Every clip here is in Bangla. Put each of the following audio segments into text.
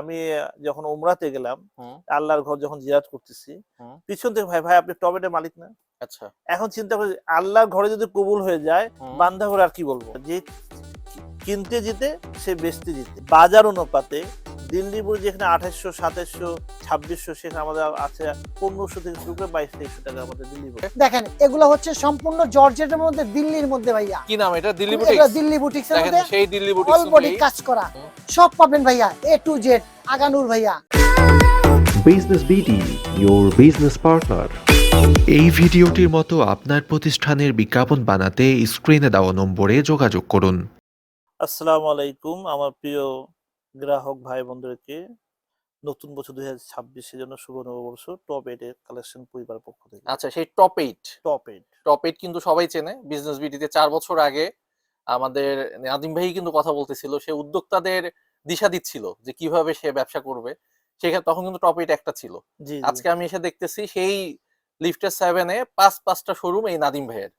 আমি যখন উমরাতে গেলাম আল্লাহর ঘর যখন জিয়ারত করতেছি পিছন থেকে ভাই ভাই আপনি টবেটের মালিক না? আচ্ছা। এখন চিন্তা করি আল্লাহর ঘরে যদি কবুল হয়ে যায় বান্ধা করে আর কি বলব? যে কিনতে জিতে সে বেচতে জিতে বাজার অনুপাতে দিল্লি বুড়ি যেখানে আঠাশশো সাতাশশো ছাব্বিশশো সেখানে আমাদের আছে পনেরোশো থেকে শুরু করে বাইশ তেইশশো টাকা আমাদের দিল্লি বুড়ি দেখেন এগুলো হচ্ছে সম্পূর্ণ জর্জেটের মধ্যে দিল্লির মধ্যে ভাইয়া। কি নাম এটা? দিল্লি বুটিক্স দিল্লি মধ্যে সেই দিল্লি অল বুটিক্স কাজ করা। সব পাবেন ভাইয়া এ টু জেড আগানুর ভাইয়া। Business BD your business partner এই ভিডিওটির মতো আপনার প্রতিষ্ঠানের বিজ্ঞাপন বানাতে স্ক্রিনে দেওয়া নম্বরে যোগাযোগ করুন। আসসালামু আলাইকুম আমার প্রিয় গ্রাহক ভাই বন্ধুদেরকে। নতুন বছর দুই হাজার ছাব্বিশের জন্য শুভ নববর্ষ টপ এইট এর কালেকশন পরিবার পক্ষ থেকে। আচ্ছা সেই top eight top eight top eight কিন্তু সবাই চেনে বিজনেস বিডিতে চার বছর আগে আমাদের নাদিম ভাই কিন্তু কথা বলতেছিল সে উদ্যোক্তাদের দিশা দিচ্ছিল যে কীভাবে সে ব্যবসা করবে। সেখানে তখন কিন্তু টপ এইট একটা ছিল। আজকে আমি এসে দেখতেছি সেই লিফটের সেভেনে পাঁচ পাঁচটা শোরুম এই নাদিম ভাইয়ের।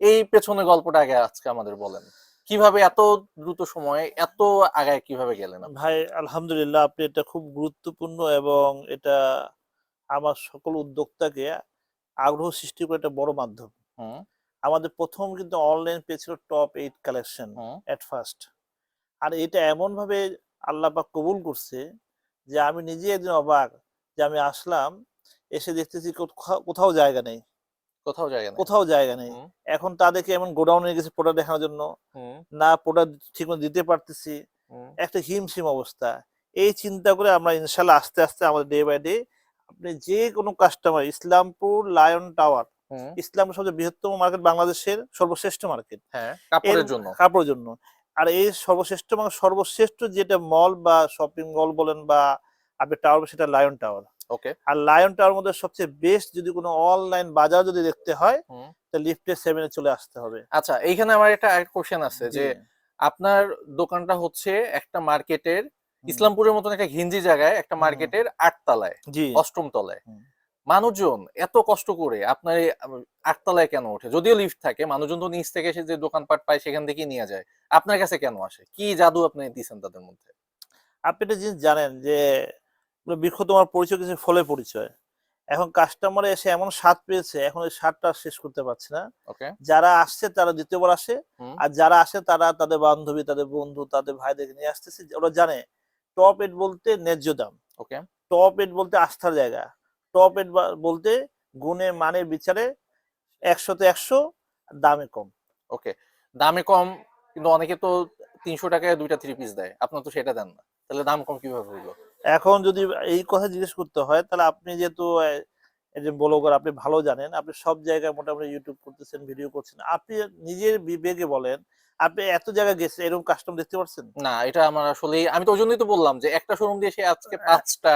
এই পেছনে গল্পটা আগে আজকে আমাদের বলেন। কীভাবে এত দ্রুত সময়ে এত আগায় কীভাবে গেলেন ভাই আলহামদুলিল্লাহ আপনি এটা খুব গুরুত্বপূর্ণ এবং এটা আমার সকল উদ্যোক্তাকে আগ্রহ সৃষ্টি করে একটা বড় মাধ্যম। হুম। আমাদের প্রথম কিন্তু অনলাইন পেজ ছিল top eight collection at first আর এটা এমন ভাবে আল্লাহ পাক কবুল করছে যে আমি নিজে একদিন অবাক যে আমি আসলাম এসে দেখতেছি কোথাও- জায়গা নেই। কোথাও জায়গা নেই। কোথাও জায়গা নেই। এখন তাদেরকে এমন গোডাউনে গেছে প্রোডাক্ট দেখানোর জন্য। না প্রোডাক্ট ঠিকমতো দিতে পারতেছি। একটা হিমশিম অবস্থা। এই চিন্তা করে আমরা ইনশাল্লাহ আস্তে আস্তে আমাদের ডে বাই ডে আপনি যে কোনো কাস্টমার ইসলামপুর লায়ন টাওয়ার হুম, ইসলামপুর সবচেয়ে বৃহত্তম মার্কেট বাংলাদেশের সর্বশ্রেষ্ঠ মার্কেট হ্যাঁ কাপড়ের জন্য। কাপড়ের জন্য। আর এই সর্বশ্রেষ্ঠ মানে সর্বশ্রেষ্ঠ যেটা মল বা শপিং মল বলেন বা আপনি টাওয়ার সেটা লায়ন টাওয়ার ওকে আর লায়ন টাওয়ার মধ্যে সবচেয়ে বেস্ট যদি কোনো অনলাইন বাজার যদি দেখতে হয়। তাহলে লিফটে সেভেনে চলে আসতে হবে। আচ্ছা এইখানে আমার একটা কোশ্চেন আছে যে আপনার দোকানটা হচ্ছে একটা মার্কেটের ইসলামপুরের মতন একটা ঘিঞ্জি জায়গায় একটা। মার্কেটের আটতলায় জি। অষ্টম তলায়। মানুষজন এত কষ্ট করে আপনার আটতলায় কেন ওঠে? যদিও লিফট থাকে মানুষজন তো নিচ থেকে এসে যে দোকানপাট পায় সেখান থেকেই নিয়ে যায়। আপনার কাছে কেন আসে? কি জাদু আপনি দিচ্ছেন তাদের মধ্যে? আপনি একটা জিনিস জানেন যে বৃক্ষ তোমার পরিচয় কিছু ফলে পরিচয়। এখন কাস্টমার এসে এমন স্বাদ পেয়েছে এখন ওই স্বাদটা শেষ করতে পারছে না। যারা আসছে তারা দ্বিতীয়বার আসে। আর যারা আসে তারা তাদের বান্ধবী তাদের বন্ধু তাদের ভাইদেরকে নিয়ে আসতেছে। ওরা জানে টপ এড বলতে ন্যায্য দাম। ওকে টপ এড বলতে আস্থার জায়গা। টপ এড বলতে গুণে মানের বিচারে একশোতে একশো দামে কম। ওকে দামে কম কিন্তু অনেকে তো তিনশো টাকায় দুইটা থ্রি পিস দেয় আপনার তো সেটা দেন না। তাহলে দাম কম কীভাবে হইল এখন যদি এই কথা জিজ্ঞেস করতে হয় তাহলে আপনি যেহেতু একজন ব্লগার আপনি ভালো জানেন আপনি সব জায়গায় মোটামুটি ইউটিউব করতেছেন ভিডিও করছেন আপনি নিজের বিবেকে বলেন আপনি এত জায়গায় গেছেন এরকম কাস্টম দেখতে পাচ্ছেন না এটা আমার আসলে আমি তো ওই জন্যই তো বললাম যে একটা শোরুম দিয়ে সে আজকে পাঁচটা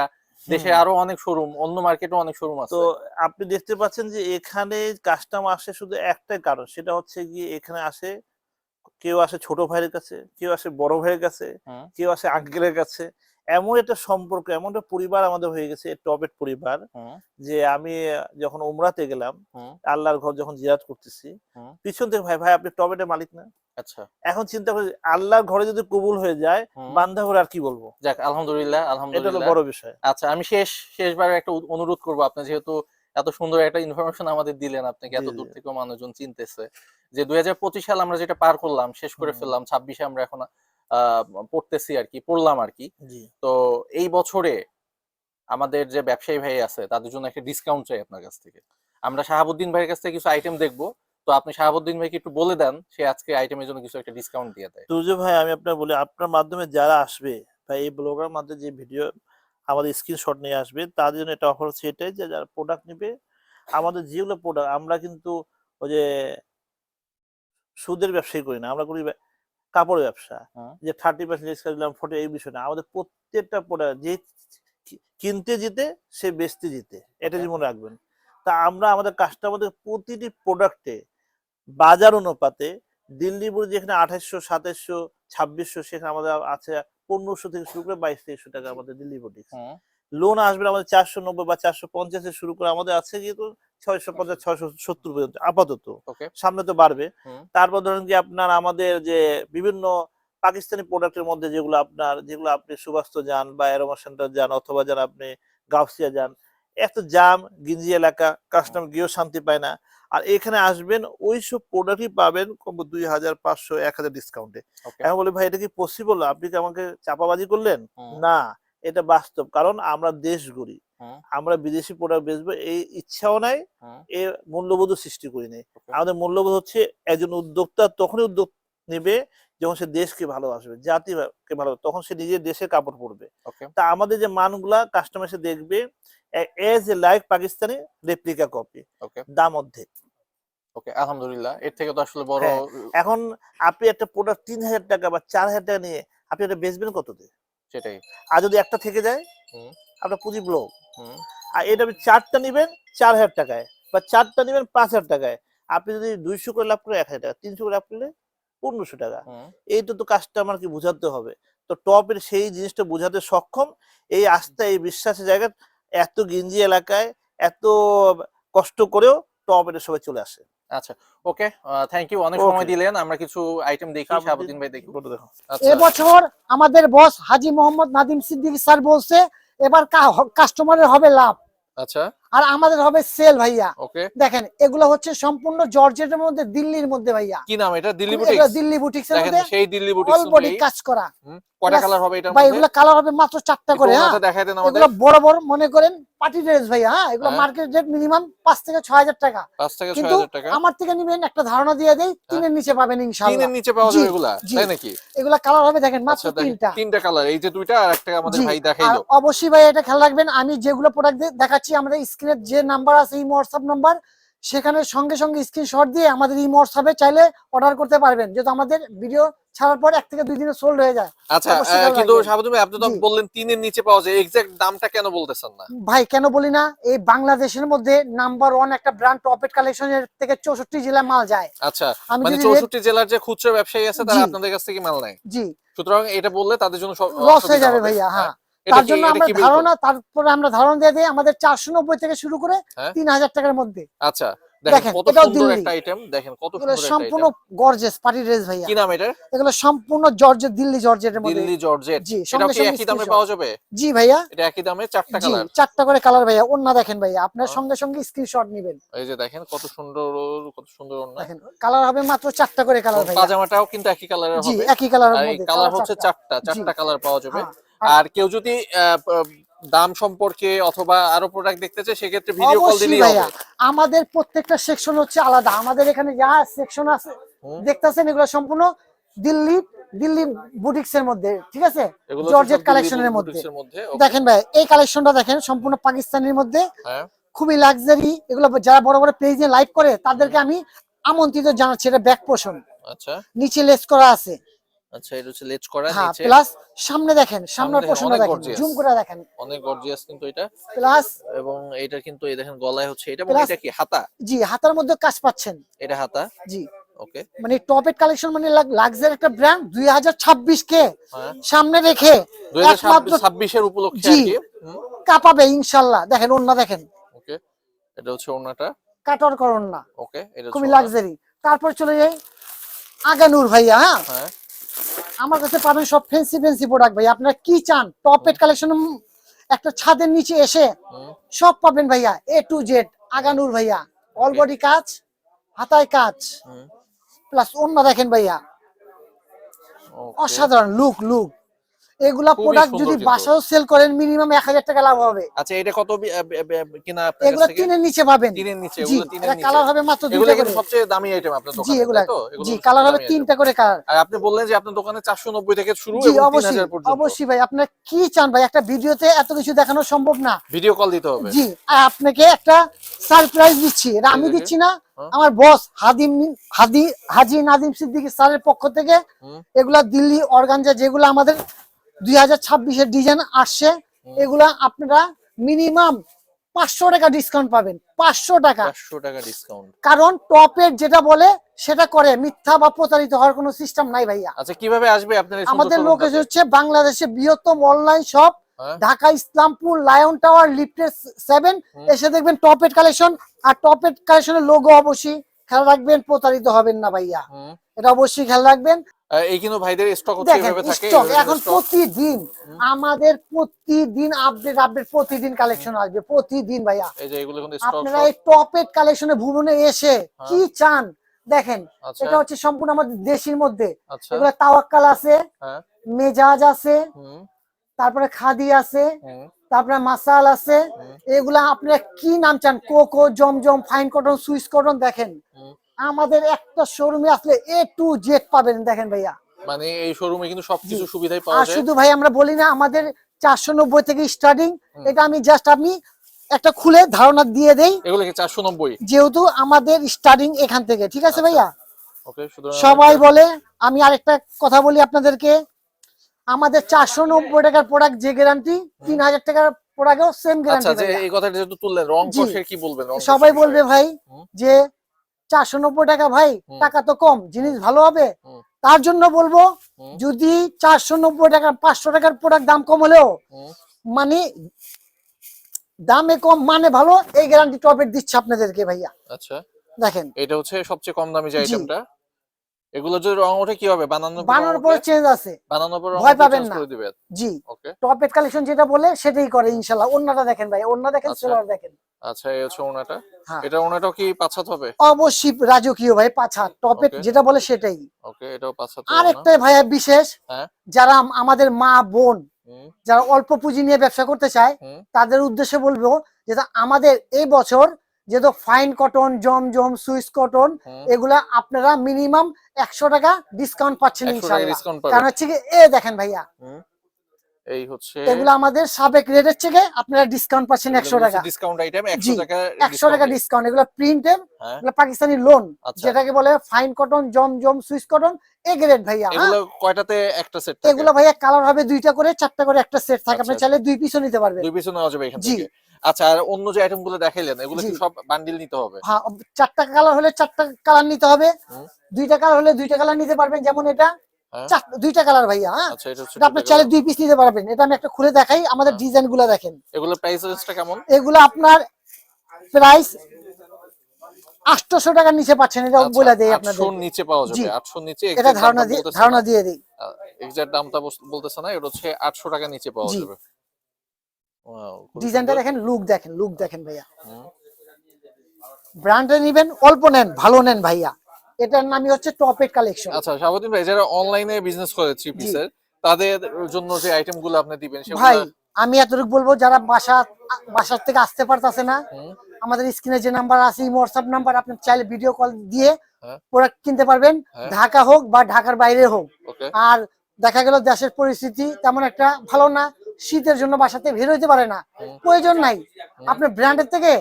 দেশে আরও অনেক শোরুম অন্য মার্কেটে অনেক শোরুম আছে। তো আপনি দেখতে পাচ্ছেন যে এখানে কাস্টমার আসে শুধু একটাই কারণ সেটা হচ্ছে গিয়ে এখানে আসে কেউ আসে ছোট ভাইয়ের কাছে কেউ আসে বড় ভাইয়ের কাছে। কেউ আসে আঙ্কেলের কাছে। এমন একটা সম্পর্ক এমন একটা পরিবার আমাদের হয়ে গেছে টবেট পরিবার যে আমি যখন উমরাতে গেলাম আল্লাহর ঘর যখন জিয়ারত করতেছি পিছন থেকে ভাই ভাই আপনি টবেটের মালিক না? আচ্ছা। এখন চিন্তা করি আল্লাহর ঘরে যদি কবুল হয়ে যায়। বান্ধা আর কি বলব? যাক আলহামদুলিল্লাহ এটা আলহামদুলিল্লাহ বড় বিষয়। আচ্ছা আমি শেষ শেষবার একটা অনুরোধ করব আপনি যেহেতু এত সুন্দর একটা ইনফরমেশন আমাদের দিলেন আপনাকে এত দূর থেকে মানুষজন চিনতেছে। যে দুই হাজার পঁচিশ সাল আমরা যেটা পার করলাম শেষ করে ফেললাম ছাব্বিশে আমরা এখন পড়তেছি আর কি পড়লাম আর কি। তো এই বছরে আমাদের যে ব্যবসায়ী ভাই আছে তাদের জন্য একটা ডিসকাউন্ট চাই আপনার কাছ থেকে। আমরা শাহাবুদ্দিন ভাইয়ের কাছ থেকে কিছু আইটেম দেখব। তো আপনি শাহাবুদ্দিন ভাইকে একটু বলে দেন সে আজকে আইটেমের জন্য কিছু একটা ডিসকাউন্ট দিয়ে দেয়। তুজো ভাই আমি আপনার বলি আপনার মাধ্যমে যারা আসবে বা এই ব্লগার মাধ্যমে যে ভিডিও আমাদের স্ক্রিনশট নিয়ে আসবে তাদের জন্য এটা অফার হচ্ছে এটাই যে যারা প্রোডাক্ট নেবে আমাদের যেগুলো প্রোডাক্ট আমরা কিন্তু ওই যে সুদের ব্যবসায়ী করি না আমরা করি কাপড়ের ব্যবসা। যে থার্টি পার্সেন্ট ডিসকাউন্ট দিলাম ফোর্টি এই বিষয় না আমাদের প্রত্যেকটা প্রোডাক্ট যে কিনতে জিতে সে বেচতে জিতে। এটা Okay. যদি মনে রাখবেন। তা আমরা আমাদের কাস্টমারদের প্রতিটি প্রোডাক্টে বাজার অনুপাতে দিল্লি বুড়ি যেখানে আঠাশশো সাতাশশো ছাব্বিশশো সেখানে আমাদের আছে পনেরোশো থেকে শুরু করে বাইশ তেইশশো টাকা আমাদের দিল্লি বুটিক্স লোন আসবে আমাদের চারশো নব্বই বা চারশো পঞ্চাশে শুরু করে আমাদের আছে কিন্তু ছয়শো পঞ্চাশ ছয়শো সত্তর পর্যন্ত আপাতত। সামনে তো বাড়বে। তারপর ধরেন কি আপনার আমাদের যে বিভিন্ন পাকিস্তানি প্রোডাক্টের মধ্যে যেগুলো আপনার যেগুলো আপনি সুবাস্ত যান বা অ্যারোমা সেন্টার যান অথবা যান আপনি গাউসিয়া যান এত জাম গিঞ্জি এলাকা কাস্টমার গিয়েও শান্তি পায় না। আর এখানে আসবেন ওই সব প্রোডাক্টই পাবেন কম দুই হাজার পাঁচশো এক হাজার ডিসকাউন্টে আমি বলি ভাই এটা কি পসিবল আপনি কি আমাকে চাপাবাজি করলেন? না এটা বাস্তব। কারণ আমরা দেশ গড়ি। আমরা বিদেশি প্রোডাক্ট বেচবো এই ইচ্ছাও নাই। এ মূল্যবোধও সৃষ্টি করিনি Okay. আমাদের মূল্যবোধ হচ্ছে একজন উদ্যোক্তা তখনই উদ্যোগ নেবে যখন সে দেশকে ভালোবাসবে জাতিকে ভালো তখন সে নিজের দেশের কাপড় পরবে। তা আমাদের যে মানগুলা কাস্টমার দেখবে as a like Pakistani replica copy দাম অর্ধেক। ওকে আলহামদুলিল্লাহ এর থেকে তো আসলে বড় হ্যাঁ, এখন আপনি একটা প্রোডাক্ট তিন হাজার টাকা বা চার হাজার টাকা নিয়ে আপনি এটা বেচবেন কততে? সেটাই। আর যদি একটা থেকে যায়। আপনার পুঁজি ব্লক আর এটা আপনি চারটা নেবেন চার হাজার টাকায়। বা চারটা নেবেন পাঁচ হাজার টাকায়। আপনি যদি দুইশো করে লাভ করে এক হাজার টাকা। তিনশো করে লাভ করলে পনেরোশো টাকা। এইটা তো কাস্টমারকে বোঝাতে হবে। তো টপের সেই জিনিসটা বোঝাতে সক্ষম। এই আস্থা এই বিশ্বাসের জায়গা এত গিঞ্জি এলাকায় এত কষ্ট করেও টপ এটা সবাই চলে আসে। আচ্ছা ওকে থ্যাংক ইউ অনেক সময় দিলেন। আমরা কিছু আইটেম দেখি শাহাবুদ্দিন ভাই দেখি। দেখো। আচ্ছা। এবছর আমাদের বস হাজি মোহাম্মদ নাদিম সিদ্দিকী স্যার বলছে এবার কাস্টমারের হবে লাভ। আচ্ছা। আর আমাদের হবে সেল ভাইয়া। দেখেন এগুলো হচ্ছে সম্পূর্ণ জর্জেটের মধ্যে দিল্লির মধ্যে ভাইয়া। কি নাম এটা? দিল্লি বুটিক্স দিল্লি মধ্যে সেই দিল্লি অল বডি কাজ করা। কয়টা কালার হবে এটার ভাই এগুলো কালার হবে মাত্র চারটা করে হ্যাঁ? দেখাই দেন আমাদের। এগুলো বড় বড় মনে করেন পার্টি ড্রেস ভাইয়া হ্যাঁ? এগুলো হ্যাঁ। মার্কেট রেট মিনিমাম পাঁচ থেকে ছয় হাজার টাকা। পাঁচ থেকে ছয় কিন্তু হাজার টাকা। আমার থেকে নিবেন একটা ধারণা দিয়ে দেই তিনের নিচে পাবেন ইনশাআল্লাহ। তিনের নিচে পাওয়া যাবে এগুলা তাই নাকি? এগুলা কালার হবে দেখেন মাত্র আচ্ছা তিনটা। তিনটা কালার এই যে দুইটা আর একটা আমাদের ভাই দেখাইলো। অবশ্যই ভাই এটা খেয়াল রাখবেন আমি যেগুলো প্রোডাক্ট দেখাচ্ছি আমাদের স্ক্রিনে যে নাম্বার আছে এই হোয়াটসঅ্যাপ নাম্বার সেখানে সঙ্গে সঙ্গে স্ক্রিনশট দিয়ে আমাদের এই হোয়াটসঅ্যাপে চাইলে অর্ডার করতে পারবেন। যেহেতু আমাদের ভিডিও ছাড়ার পর এক থেকে দুই দিনে সোল্ড হয়ে যায়। আচ্ছা কিন্তু। শাহাবুদ্দিন ভাই আপনি তো বললেন তিনের নিচে পাওয়া যায় এক্সাক্ট দামটা কেন বলতেছেন না? ভাই কেন বলি না? এই বাংলাদেশের মধ্যে নাম্বার ওয়ান একটা ব্র্যান্ড টপেট কালেকশনের থেকে চৌষট্টি জেলায় মাল যায়। আচ্ছা মানে যদি rate- চৌষট্টি জেলার যে খুচরা ব্যবসায়ী আছে তারা আপনাদের কাছ থেকে মাল নেয়। জি। সুতরাং এটা বললে তাদের জন্য লস হয়ে যাবে ভাইয়া হ্যাঁ। এটা তার জন্য আমরা ধারণা তারপরে আমরা ধারণা দিয়ে দিই আমাদের চারশো নব্বই থেকে শুরু করে হ্যাঁ। তিন হাজার টাকার মধ্যে। আচ্ছা দেখেন দেখেন, এটাও দিল্লি। দেখেন কত সুন্দর সম্পূর্ণ গর্জেস পার্টি ড্রেস ভাইয়া। কি নাম এটা এগুলো সম্পূর্ণ জর্জেট দিল্লি জর্জেটের মধ্যে। দিল্লি জর্জেট জি এটাও কি একই দামে পাওয়া যাবে? জি ভাইয়া। এটা একই দামে চারটা কালার চারটা করে কালার ভাইয়া। দেখেন ভাইয়া আপনার হ্যাঁ। সঙ্গে সঙ্গে স্ক্রিনশট নেবেন। এই যে দেখেন কত সুন্দর কত সুন্দর দেখেন কালার হবে মাত্র চারটা করে কালার ভাইয়া। পাজামাটাও কিন্তু একই কালারের জি একই কালারের আর মধ্যে কালার হচ্ছে চারটা। চারটা কালার পাওয়া যাবে। হ্যাঁ, আর কেউ যদি দাম সম্পর্কে অথবা আরও প্রোডাক্ট দেখতে চায় সেক্ষেত্রে ভিডিও কল দিলেই ভাইয়া। হবে। আমাদের প্রত্যেকটা সেকশন হচ্ছে আলাদা। আমাদের এখানে যা সেকশন আছে দেখতেছেন এগুলো সম্পূর্ণ দিল্লি দিল্লি বুটিক্স এর মধ্যে ঠিক আছে? জর্জেট কালেকশনের মধ্যে। দেখেন ভাই এই কালেকশনটা দেখেন সম্পূর্ণ পাকিস্তানের মধ্যে। হ্যাঁ। খুবই লাক্সারি এগুলো যারা বড় বড় পেজে লাইভ করে তাদেরকে আমি আমন্ত্রিত জানাচ্ছি এটা ব্যাক পোষণ আচ্ছা। নিচে লেস করা আছে। আচ্ছা এটা হচ্ছে লেজ করা হ্যাঁ নিচে প্লাস সামনে দেখেন সামনের অনেক দেখেন জুম করে দেখেন। অনেক গর্জিয়াস কিন্তু এটা। প্লাস এবং এটা কিন্তু এই দেখেন গলায় হচ্ছে এটা মানে এটা কি হাতা? জি হাতার মধ্যে কাজ পাচ্ছেন। এটা হাতা? জি। ওকে মানে টপেট কালেকশন মানে লাক্সারি একটা ব্র্যান্ড দুই হাজার ছাব্বিশ কে সামনে রেখে দুই হাজার একমাত্র ছাব্বিশের উপলক্ষে। আর কি। কাঁপাবে ইনশাল্লাহ। দেখেন অন্য দেখেন। ওকে এটা হচ্ছে ওড়নাটা। কাটর করুন না ওকে এটা খুবই লাক্সারি তারপর চলে যাই আগানুর ভাইয়া হ্যাঁ? হ্যাঁ। আমার কাছে পাবেন সব ফেন্সি ফেন্সি প্রোডাক্ট ভাই। আপনারা কি চান? টপেট কালেকশন একটা ছাদের নিচে এসে সব পাবেন ভাইয়া। এ টু জেড আগানুর ভাইয়া। অল বডি কাজ হাতায় কাজ। প্লাস অন্য দেখেন ভাইয়া। অসাধারণ লুক লুক এগুলা প্রোডাক্ট যদি বাসাও সেল করেন মিনিমাম এক হাজার টাকা লাভ হবে। আচ্ছা এটা কত কিনা আপনার এগুলো তিনের নিচে পাবেন। তিনের নিচে জি এগুলো তিনের নিচে। কালার হবে মাত্র দুইটা করে। সবচেয়ে দামি আইটেম আপনার জি দোকানে এগুলা। এগুলো জি কালার হবে তিনটা করে কালার আর আপনি বললেন যে আপনার দোকানে চারশো নব্বই থেকে শুরু এবং তিন অবশ্যই হাজার পর্যন্ত। অবশ্যই ভাই। আপনি কি চান ভাই? একটা ভিডিওতে এত কিছু দেখানো সম্ভব না। ভিডিও কল দিতে হবে। জি আর আপনাকে একটা সারপ্রাইজ দিচ্ছি। এটা আমি দিচ্ছি না। আমার বস হাদিম হাদি হাজি নাদিম সিদ্দিকী স্যারের পক্ষ থেকে এগুলা দিল্লি অর্গানজা যেগুলো আমাদের দুই হাজার ছাব্বিশের ডিজাইন আসছে এগুলা আপনারা মিনিমাম পাঁচশো টাকা ডিসকাউন্ট পাবেন পাঁচশো টাকা। পাঁচশো টাকা ডিসকাউন্ট কারণ টপের যেটা বলে সেটা করে মিথ্যা বা প্রতারিত হওয়ার কোনো সিস্টেম নাই ভাইয়া। আচ্ছা কীভাবে আসবে আমাদের লোকেশন হচ্ছে বাংলাদেশের বৃহত্তম অনলাইন শপ হ্যাঁ? ঢাকা ইসলামপুর লায়ন টাওয়ার লিফটেড সেভেন এসে দেখবেন টপেট কালেকশন আর টপের কালেকশনের লোগো অবশ্যই খেয়াল রাখবেন প্রতারিত হবেন না ভাইয়া। এটা অবশ্যই খেয়াল রাখবেন। এই কিন্তু ভাইদের স্টক থাকে স্টক এখন প্রতিদিন আমাদের প্রতিদিন আপডেট আপডেট প্রতিদিন কালেকশন আসবে প্রতিদিন ভাইয়া। এই যে এগুলো কিন্তু স্টক আপনারা এই টপেট কালেকশনে ভুবনে এসে হ্যাঁ। কি চান? দেখেন আচ্ছা। এটা হচ্ছে সম্পূর্ণ আমাদের দেশের মধ্যে। আচ্ছা। এগুলো তাওয়াক্কাল আছে হ্যাঁ। মেজাজ আছে তারপরে খাদি আছে তারপরে মাসাল আছে এগুলা আপনারা কি নাম চান? Coco Zamzam fine cotton Swiss cotton দেখেন। আমাদের একটা শোরুমে আসলে এ টু জেড পাবেন দেখেন ভাইয়া। মানে এই শোরুমে কিন্তু সবকিছু। সুবিধাই পাওয়া যায়। শুধু ভাই আমরা বলি না আমাদের চারশো নব্বই থেকে স্টার্টিং এটা আমি জাস্ট আপনি একটা খুলে ধারণা দিয়ে দেই। এগুলো কি চারশো নব্বই? যেহেতু আমাদের স্টার্টিং এখান থেকে ঠিক আছে আচ্ছা। ভাইয়া? ওকে সবাই বলে আমি আরেকটা কথা বলি আপনাদেরকে। আমাদের চারশো নব্বই টাকার প্রোডাক্ট যে গ্যারান্টি তিন হাজার টাকার প্রোডাক্টও সেম আচ্ছা গ্যারান্টি যে এই কথাটা যেহেতু তুললেন রং। কোষের কি বলবেন? সবাই বলবে ভাই যে চারশো নব্বই টাকা ভাই টাকা তো কম জিনিস ভালো হবে। তার জন্য বলব যদি চারশো নব্বই টাকা পাঁচশো টাকার প্রোডাক্ট দাম কম হলেও মানে দামে কম মানে ভালো এই গ্যারান্টি টপের দিচ্ছে আপনাদেরকে ভাইয়া। আচ্ছা। দেখেন। এটা হচ্ছে সবচেয়ে কম দামি যে আইটেমটা এগুলো যদি রং ওঠে কি হবে? বানানোর বানানোর রং পরে চেঞ্জ আছে। বানানোর পর ভয় পাবেন না। জি। ওকে টপের কালেকশন যেটা বলে সেটাই করে ইনশাল্লাহ। অন্যটা দেখেন ভাই অন্য দেখেন আচ্ছা। সেলার দেখেন। আচ্ছা এই হচ্ছে ওনাটা। হ্যাঁ। এটা ওনাটাও কি পাঁচ হাত হবে? অবশ্যই রাজকীয় ভাই পাঁচ হাত টপের যেটা বলে সেটাই। ওকে এটাও পাঁচ হাত আর একটা ভাইয়া বিশেষ হ্যাঁ। যারা আমাদের মা বোন যারা অল্প পুঁজি নিয়ে ব্যবসা করতে চায় তাদের উদ্দেশ্যে বলব যে আমাদের এই বছর যেহেতু fine cotton Zamzam Swiss cotton এগুলা আপনারা মিনিমাম একশো টাকা ডিসকাউন্ট পাচ্ছেন 100 টাকা ডিসকাউন্ট কারণ হচ্ছে কি এ দেখেন ভাইয়া এই হচ্ছে এগুলো আমাদের সাবেক রেটের থেকে আপনারা ডিসকাউন্ট পাচ্ছেন একশো টাকা। ডিসকাউন্ট আইটেম 100 টাকা একশো টাকা ডিসকাউন্ট এগুলো প্রিন্টের হ্যাঁ। এগুলো পাকিস্তানি লোন আচ্ছা। যেটাকে বলে fine cotton Zamzam Swiss cotton A grade ভাইয়া হ্যাঁ? এগুলো কয়টাতে একটা সেট থাকে? এগুলো ভাইয়া কালার হবে দুইটা করে চারটা করে একটা সেট থাকে। আপনি আচ্ছা। চাইলে দুই পিসও নিতে পারবেন। দুই পিছনে নেওয়া যাবে এখান থেকে। আচ্ছা আর অন্য যে আইটেমগুলো দেখাইলেন এগুলো কি সব বান্ডিল নিতে হবে? হ্যাঁ চারটা কালার হলে চারটা কালার নিতে হবে। দুইটা কালার হলে দুইটা কালার নিতে পারবেন যেমন এটা। দুইটা কালার ভাইয়া হ্যাঁ? আচ্ছা এটা আপনি চাইলে দুই পিস নিতে পারবেন। এটা আমি একটা খুলে দেখাই আমাদের হ্যাঁ। ডিজাইনগুলো দেখেন। প্রাইস রেঞ্জটা কেমন? এগুলো আপনার প্রাইস টাকার নিচে পাচ্ছেন এটা বলে দেই আপনাদের। নিচে পাওয়া যাবে জি। 800 নিচে এটা ধারণা দিয়ে ধারণা দিয়ে দিই। এক্সাক্ট দামটা বস- বলতেছে না এটা হচ্ছে 800 টাকা নিচে পাওয়া যাবে। ডিজাইনটা দেখেন লুক দেখেন লুক দেখেন ভাইয়া। ব্র্যান্ডে নিবেন অল্প নেন ভালো নেন ভাইয়া। এটার নামই হচ্ছে টপেট কালেকশন আচ্ছা শাহাবুদ্দিন ভাই যারা অনলাইনে বিজনেস করে থ্রি পিসের তাদের জন্য যে আইটেমগুলো আপনি দিবেন সেগুলো ভাই আমি এতটুকু বলব যারা বাসা বাসার থেকে আসতে পারতাছে না আমাদের স্ক্রিনে যে নাম্বার আছে হোয়াটসঅ্যাপ নাম্বার আপনি চাইলে ভিডিও কল দিয়ে হ্যাঁ। প্রোডাক্ট কিনতে পারবেন হ্যাঁ। ঢাকা হোক বা ঢাকার বাইরে হোক। আর দেখা গেল দেশের পরিস্থিতি তেমন একটা ভালো না শীতের জন্য বাসাতে বের হইতে পারে না। প্রয়োজন নাই। আপনি ব্র্যান্ডের থেকে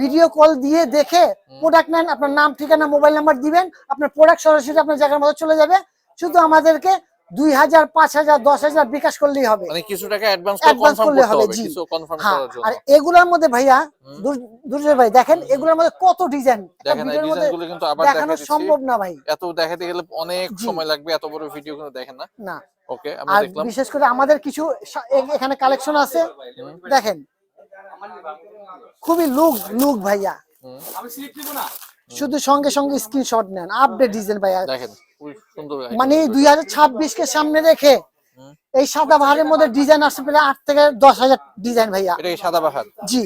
ভিডিও কল দিয়ে দেখে প্রোডাক্ট নেন আপনার নাম ঠিকানা মোবাইল নাম্বার দিবেন আপনার প্রোডাক্ট সরাসরি আপনার জায়গার মতো চলে যাবে। শুধু আমাদেরকে দুই হাজার পাঁচ হাজার দশ হাজার বিকাশ করলেই হবে। মানে কিছু টাকা অ্যাডভান্স করলে হবে, জি। হ্যাঁ আর এগুলোর মধ্যে ভাইয়া দুর্জয় ভাই দেখেন এগুলোর মধ্যে কত ডিজাইন দেখেন মধ্যে সম্ভব না ভাই। এত দেখাতে গেলে অনেক সময় লাগবে এত বড় ভিডিও কিন্তু দেখেন না। না। ওকে আমরা দেখলাম। বিশেষ করে আমাদের কিছু এখানে কালেকশন আছে। দেখেন। খুবই লুক লুক ভাইয়া। শুধু সঙ্গে সঙ্গে স্ক্রিনশট নেন আপডেট ডিজাইন ভাইয়া। দেখেন খুবই সুন্দর item মানে। দুই হাজার ছাব্বিশ কে সামনে রেখে এই সাদা বাহারের মধ্যে ডিজাইন আসছে প্রায় আট থেকে দশ হাজার ডিজাইন ভাইয়া। সাদা বাহার? জি।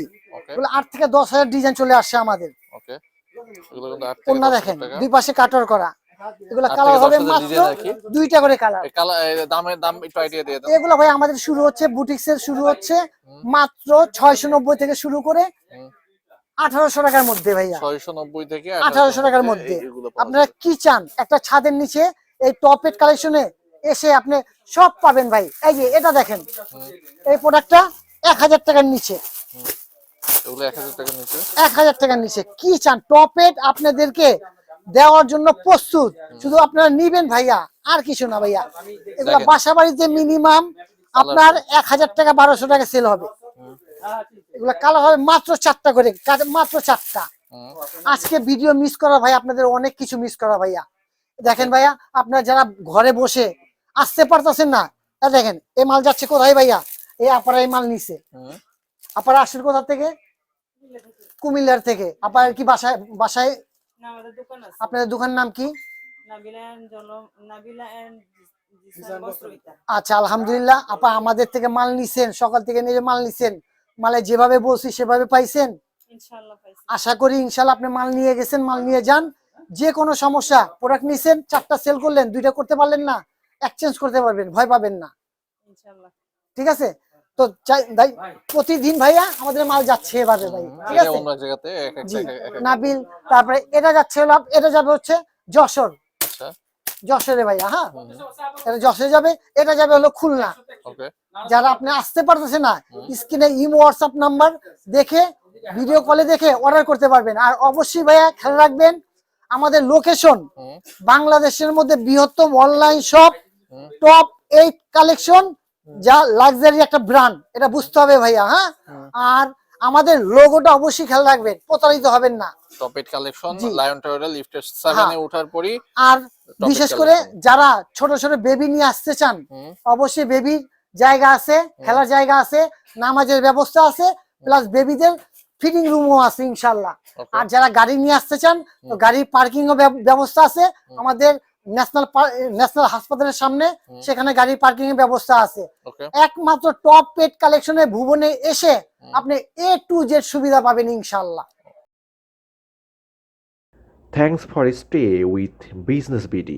আট থেকে দশ হাজার ডিজাইন চলে আসছে আমাদের। ওকে দেখেন দুই পাশে কাটর করা। এগুলো কালার হবে মাত্র design আর কি? দুইটা করে কালার এই কালা এই দামের দাম একটু আইডিয়া দিয়ে দেন এগুলো ভাই আমাদের শুরু হচ্ছে বুটিক্স শুরু হচ্ছে মাত্র থেকে শুরু করে টাকার মধ্যে ভাইয়া। ছয়শো নব্বই থেকে আঠারোশো টাকার মধ্যে। আপনারা কি চান? একটা ছাদের নিচে এই টপেট কালেকশনে এসে আপনি সব পাবেন ভাই। এই যে এটা দেখেন। এই প্রোডাক্টটা এক হাজার টাকার নিচে। এগুলো এক হাজার টাকার নিচে? এক হাজার টাকার নিচে। কি চান? টপেট আপনাদেরকে দেওয়ার জন্য প্রস্তুত। শুধু আপনারা নিবেন ভাইয়া আর কিছু না ভাইয়া। এগুলো। বাসা বাড়িতে মিনিমাম আপনার এক হাজার টাকা বারোশো টাকা সেল হবে। এগুলো কালার হবে মাত্র চারটা করে মাত্র চারটা। আজকে ভিডিও মিস করা ভাই আপনাদের অনেক কিছু মিস করা ভাইয়া। দেখেন ভাইয়া আপনারা যারা ঘরে বসে আসতে পারতেছেন না দেখেন এই মাল যাচ্ছে কোথায় ভাইয়া? এই আপারা এই মাল নিছে। আপারা আসেন কোথা থেকে? কুমিল্লার থেকে। আপনার কি বাসায় বাসায় আপনাদের দোকানের নাম কি? নাবিলা এন্ড জলম নাবিলা এন্ড জিসান বস্ত্রবিতা আচ্ছা আলহামদুলিল্লাহ। আপা আমাদের থেকে মাল নিছেন সকাল থেকে নিয়ে মাল নিছেন মালে যেভাবে বলছি সেভাবে পাইছেন? আশা করি ইনশাল্লাহ আপনি মাল নিয়ে গেছেন মাল নিয়ে যান। যে কোনো সমস্যা প্রোডাক্ট নিছেন চারটা সেল করলেন দুইটা করতে পারলেন না এক্সচেঞ্জ করতে পারবেন ভয় পাবেন না। ঠিক আছে? তো ভাই- প্রতিদিন ভাইয়া আমাদের মাল যাচ্ছে এভাবে ভাই ঠিক আছে? নাবিল তারপরে এটা যাচ্ছে এটা যাবে হচ্ছে যশোর। আচ্ছা। যশোরে ভাইয়া হ্যাঁ? এটা যশোরে যাবে এটা যাবে হলো খুলনা। যারা আপনি আসতে পারতেছে না স্ক্রিনে ইমো হোয়াটসঅ্যাপ নাম্বার দেখে ভিডিও কলে দেখে অর্ডার করতে পারবেন। আর অবশ্যই ভাইয়া খেয়াল রাখবেন আমাদের লোকেশন বাংলাদেশের মধ্যে বৃহত্তম online shop top eight collection যা লাক্সারি একটা ব্র্যান্ড এটা বুঝতে হবে ভাইয়া হ্যাঁ? আর আমাদের লোগোটা অবশ্যই খেয়াল রাখবেন প্রতারিত হবেন না। টপ এইট কালেকশন লায়ন টাওয়ারে লিফটের সেভেনে হ্যাঁ। ওঠার পরই আর বিশেষ করে যারা ছোট ছোট বেবি নিয়ে আসতে চান অবশ্যই বেবির জায়গা আছে খেলার জায়গা আছে নামাজের ব্যবস্থা আছে প্লাস বেবিদের ফিটিং রুমও আছে ইনশাল্লাহ ওকে আর যারা গাড়ি নিয়ে আসতে চান তো গাড়ির পার্কিং ও ব্যব- ব্যবস্থা আছে আমাদের ন্যাশনাল ন্যাশনাল হাসপাতালের সামনে সেখানে গাড়ি পার্কিং এর ব্যবস্থা আছে। একমাত্র টপ পেট কালেকশনের ভুবনে এসে আপনি এ টু জেড সুবিধা পাবেন ইনশাল্লাহ thanks for stay with business BD.